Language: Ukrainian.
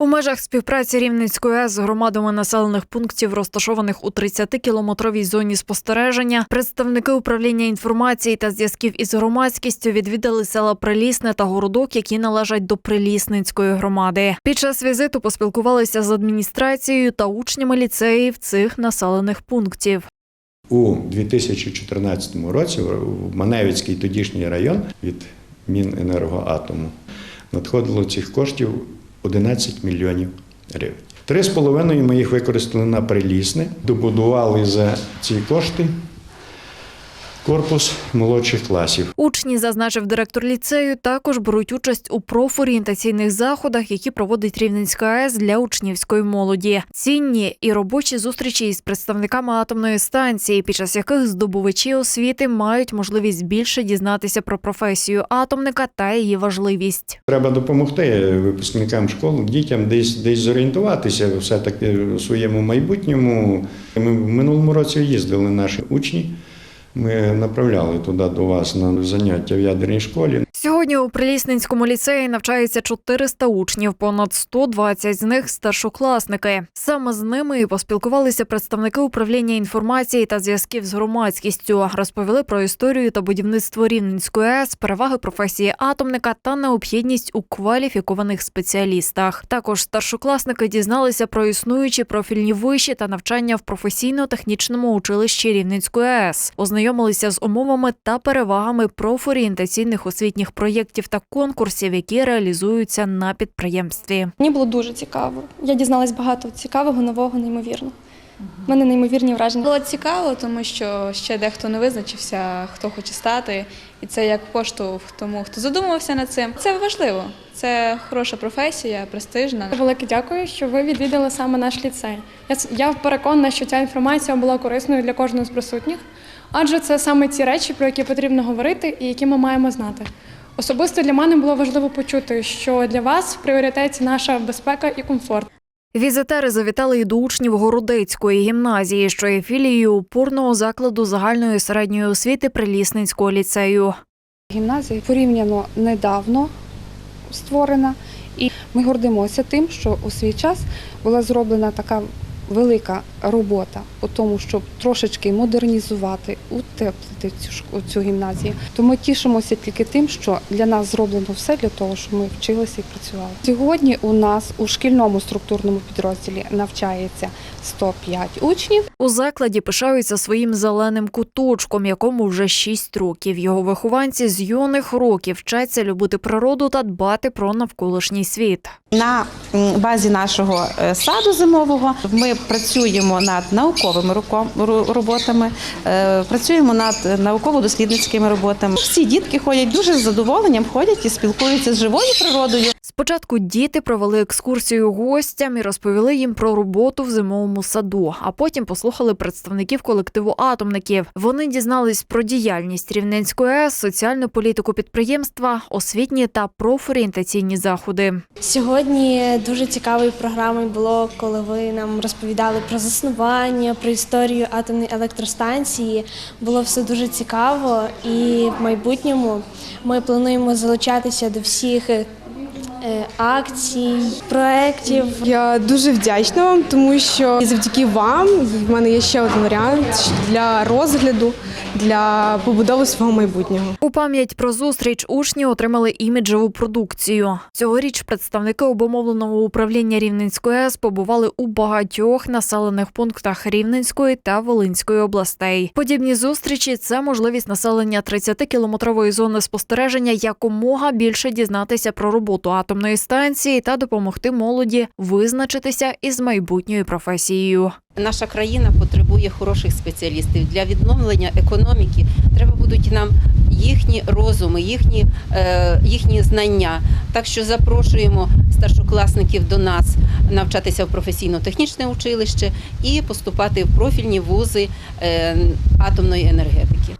У межах співпраці Рівненської АЕС з громадами населених пунктів, розташованих у 30-кілометровій зоні спостереження, представники управління інформації та зв'язків із громадськістю відвідали села Прилісне та Городок, які належать до Прилісницької громади. Під час візиту поспілкувалися з адміністрацією та учнями ліцеїв цих населених пунктів. У 2014 році в Маневицький тодішній район від Міненергоатому надходило цих коштів 11 мільйонів гривень. Три з половиною ми їх використали на прилісне, добудували за ці кошти корпус молодших класів. Учні, зазначив директор ліцею, також беруть участь у профорієнтаційних заходах, які проводить Рівненська АЕС для учнівської молоді. Цінні і робочі зустрічі із представниками атомної станції, під час яких здобувачі освіти мають можливість більше дізнатися про професію атомника та її важливість. Треба допомогти випускникам школ, дітям десь десь зорієнтуватися все-таки у своєму майбутньому. Ми в минулому році їздили наші учні. Ми направляли туди до вас на заняття в ядерній школі. Сьогодні у Прилісненському ліцеї навчається 400 учнів, понад 120 з них старшокласники. Саме з ними і поспілкувалися представники управління інформації та зв'язків з громадськістю. Розповіли про історію та будівництво Рівненської АЕС, переваги професії атомника та необхідність у кваліфікованих спеціалістах. Також старшокласники дізналися про існуючі профільні виші та навчання в професійно-технічному училищі Рівненської АЕС. Ознайомилися з умовами та перевагами профорієнтаційних освітніх проєктів та конкурсів, які реалізуються на підприємстві. Мені було дуже цікаво. Я дізналась багато цікавого, нового, неймовірно. У мене неймовірні враження. Було цікаво, тому що ще дехто не визначився, хто хоче стати, і це як поштовх тому, хто задумувався над цим. Це важливо. Це хороша професія, престижна. Велике дякую, що ви відвідали саме наш ліцей. Я, я переконана, що ця інформація була корисною для кожного з присутніх, адже це саме ті речі, про які потрібно говорити і які ми маємо знати. Особисто для мене було важливо почути, що для вас в пріоритеті наша безпека і комфорт. Візитери завітали і до учнів Городецької гімназії, що є філією опорного закладу загальної середньої освіти Прилісненського ліцею. Гімназія порівняно недавно створена, і ми гордимося тим, що у свій час була зроблена така велика робота у тому, щоб трошечки модернізувати, утеплити цю цю гімназію. То ми тішимося тільки тим, що для нас зроблено все для того, щоб ми вчилися і працювали. Сьогодні у нас у шкільному структурному підрозділі навчається 105 учнів. У закладі пишаються своїм зеленим куточком, якому вже 6 років. Його вихованці з юних років вчаться любити природу та дбати про навколишній світ. На базі нашого е, саду зимового ми працюємо над науковими роботами, е, працюємо над науково-дослідницькими роботами. Всі дітки ходять дуже з задоволенням, ходять і спілкуються з живою природою. Спочатку діти провели екскурсію гостям і розповіли їм про роботу в зимовому саду, а потім послухали представників колективу атомників. Вони дізнались про діяльність Рівненської АЕС, соціальну політику підприємства, освітні та профорієнтаційні заходи. Сьогодні дуже цікавою програмою було, коли ви нам розповідали про заснування, про історію атомної електростанції. Було все дуже цікаво, і в майбутньому ми плануємо залучатися до всіх акцій, проєктів. Я дуже вдячна вам, тому що завдяки вам в мене є ще один варіант для розгляду, для побудови свого майбутнього. У пам'ять про зустріч учні отримали іміджеву продукцію. Цьогоріч представники обумовленого управління Рівненської АЕС побували у багатьох населених пунктах Рівненської та Волинської областей. Подібні зустрічі це можливість населення 30-кілометрової зони спостереження якомога більше дізнатися про роботу атомної станції та допомогти молоді визначитися із майбутньою професією. Наша країна потребує хороших спеціалістів для відновлення економіки. Треба будуть нам їхні розуми, їхні, е, їхні знання. Так що запрошуємо старшокласників до нас навчатися в професійно-технічне училище і поступати в профільні вузи е, атомної енергетики.